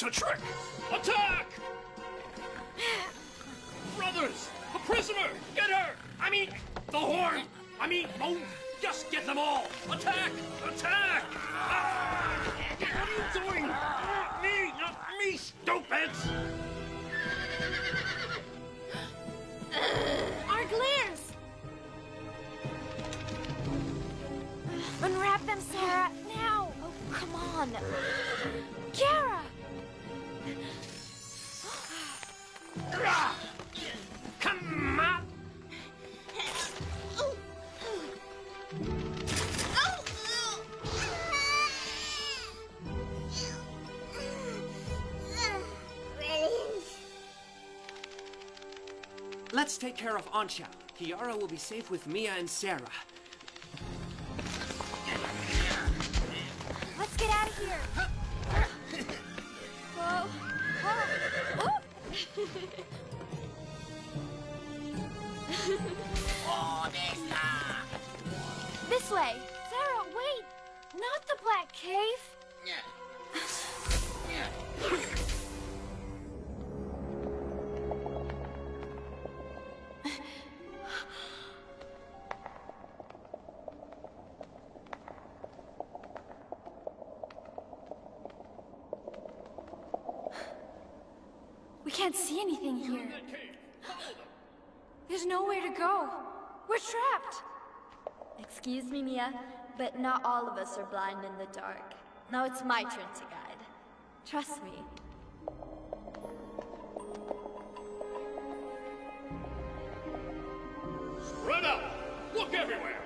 It's a trick! Attack! Brothers! A prisoner! Get her! I mean, the horn! I mean, oh, just get them all! Attack! Attack! Ah! What are you doing? Not me! Not me, stupids! Our glares! Unwrap them, Sarah, now! Oh, come on. Come on! Let's take care of Ansha. Kiara will be safe with Mia and Sarah. Way! Sarah, wait! Not the Black Cave! We can't see anything here. There's nowhere to go. We're trapped. Excuse me, Mia, but not all of us are blind in the dark. Now it's my turn to guide. Trust me. Spread out! Look everywhere!